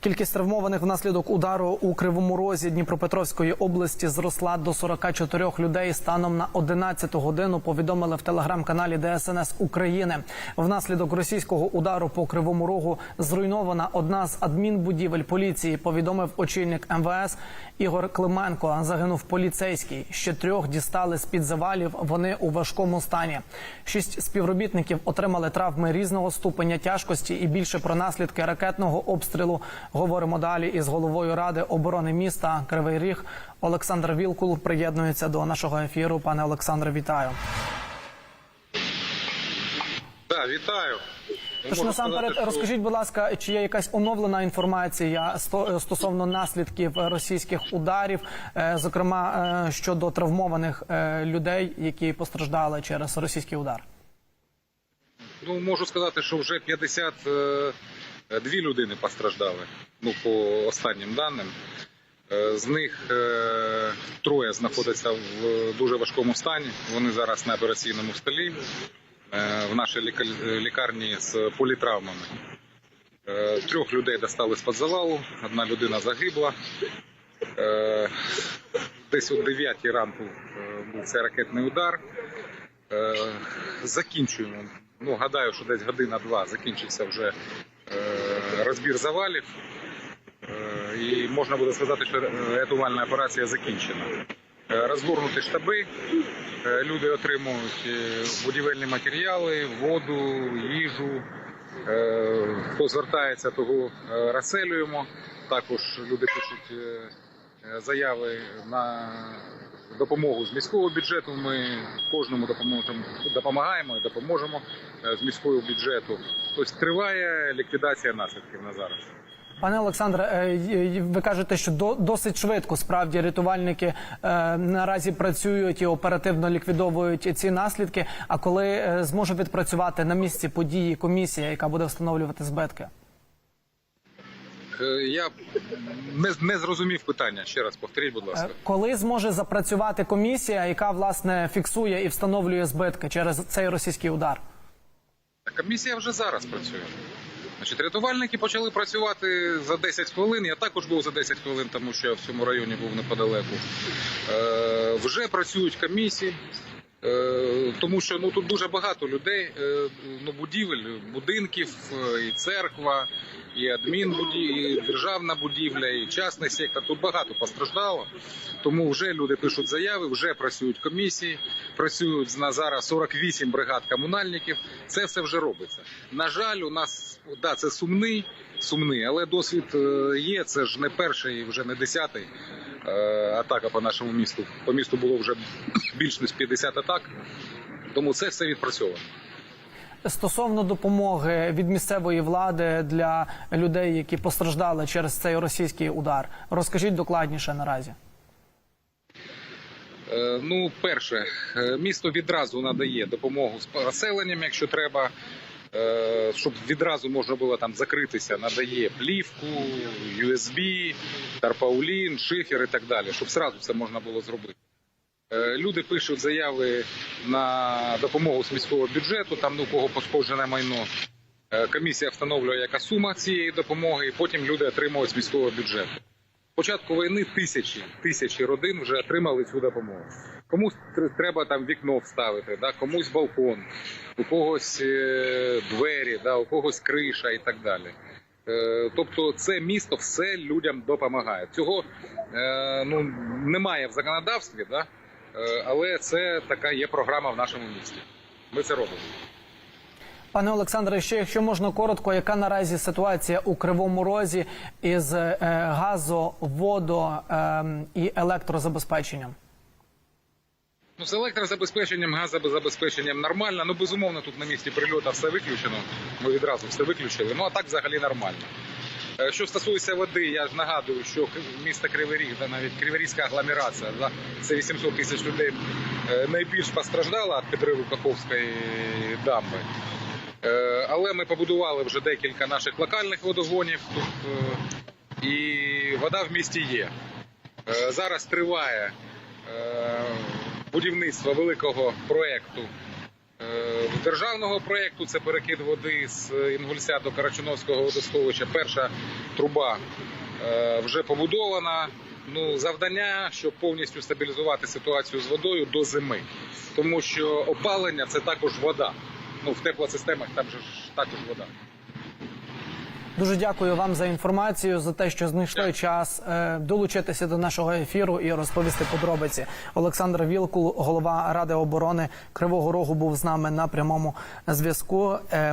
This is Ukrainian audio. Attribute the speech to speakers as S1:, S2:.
S1: Кількість травмованих внаслідок удару у Кривому Розі Дніпропетровської області зросла до 44 людей. Станом на 11 годину повідомили в телеграм-каналі ДСНС України. Внаслідок російського удару по Кривому Рогу зруйнована одна з адмінбудівель поліції. Повідомив очільник МВС Ігор Клименко. Загинув поліцейський. Ще трьох дістали з під завалів. Вони у важкому стані. Шість співробітників отримали травми різного ступеня тяжкості і більше про наслідки ракетного обстрілу. Говоримо далі із головою ради оборони міста Кривий Ріг Олександр Вілкул приєднується до нашого ефіру. Пане Олександре, вітаю.
S2: Так, вітаю.
S1: Тож насамперед
S2: що-
S1: розкажіть, будь ласка, чи є якась оновлена інформація сто- стосовно наслідків російських ударів, е, зокрема е, щодо травмованих е, людей, які постраждали через російський удар?
S2: Ну, можу сказати, що вже 52 людини постраждали. Ну, по останнім даним. Е, З них е, троє знаходяться в дуже важкому стані. Вони зараз на операційному столі е, в нашій лікарні з політравмами. Е, Трьох людей достали з-під завалу, одна людина загибла. Е, Десь о 9 ранку е, був цей ракетний удар. Е, закінчуємо. Ну, гадаю, що десь година-два закінчився вже е, розбір завалів. І можна буде сказати, що рятувальна операція закінчена. Е, розгорнуті штаби, е, люди отримують будівельні матеріали, воду, їжу. Хто звертається, того розселюємо. Також люди пишуть заяви на допомогу з міського бюджету. Ми кожному допоможемо, допомагаємо і допоможемо е, з міського бюджету. Тобто триває ліквідація наслідків на зараз.
S1: Пане Олександре, е, ви кажете, що до- досить швидко справді рятувальники е, наразі працюють і оперативно ліквідовують ці наслідки. А коли зможе відпрацювати на місці події комісія, яка буде встановлювати збитки?
S2: Е, Я не, не зрозумів питання. Ще раз повторіть, будь
S1: Е,
S2: ласка.
S1: Коли зможе запрацювати комісія, яка власне фіксує і встановлює збитки через цей російський удар?
S2: Комісія вже зараз працює. Значить, рятувальники почали працювати за 10 хвилин. Я також був за 10 хвилин, тому що я в цьому районі був неподалеку. Е, вже працюють комісії, е, тому що ну тут дуже багато людей, е, ну будівель, будинків, е, і церква, і адмінбудівля, і державна будівля, і частний сектор. Тут багато постраждало. Тому вже люди пишуть заяви, вже працюють комісії, працюють на зараз 48 бригад комунальників. Це все вже робиться. На жаль, у нас да, це сумний, сумний, але досвід е, є. Це ж не перший, вже не десятий е, атака по нашому місту. По місту було вже більш ніж 50 атак. Тому це все відпрацьовано.
S1: Стосовно допомоги від місцевої влади для людей, які постраждали через цей російський удар, розкажіть докладніше наразі.
S2: Е, Ну, перше, е, місто відразу надає допомогу з переселенням, якщо треба, е, щоб відразу можна було там закритися, надає плівку, USB, тарпаулін, шифер і так далі, щоб зразу це можна було зробити. Е, Люди пишуть заяви на допомогу з міського бюджету, там ну, у кого пошкоджене майно. Е, Комісія встановлює, яка сума цієї допомоги, і потім люди отримують з міського бюджету. Початку війни тисячі тисячі родин вже отримали цю допомогу. Комусь треба там вікно вставити, да, комусь балкон, у когось е, двері, да, у когось криша і так далі. Тобто, це місто все людям допомагає. Цього ну немає в законодавстві, да, але це така є програма в нашому місті. Ми це робимо.
S1: Пане Олександре, ще якщо можна коротко, яка наразі ситуація у Кривому Розі із е, газо, водо ем, і електрозабезпеченням?
S2: Ну, з електрозабезпеченням, газозабезпеченням нормально. Ну, безумовно, тут на місці прильоту все виключено. Ми відразу все виключили. Ну, а так взагалі нормально. Е, Що стосується води, я ж нагадую, що місто Кривий Ріг, да, навіть Криворізька агломерація, це 800 тисяч людей, е, найбільш постраждала від підриву Каховської дамби. Е, Але ми побудували вже декілька наших локальних водогонів тут, і вода в місті є. Зараз триває будівництво великого проекту В державного проєкту це перекид води з Інгульця до Карачуновського водосховища. Перша труба е, вже побудована. Ну, завдання, щоб повністю стабілізувати ситуацію з водою до зими, тому що опалення це також вода. Ну в теплосистемах там же ж також вода.
S1: Дуже дякую вам за інформацію, за те, що знайшли час е, долучитися до нашого ефіру і розповісти подробиці. Олександр Вілкул, голова Ради оборони Кривого Рогу, був з нами на прямому зв'язку. Е,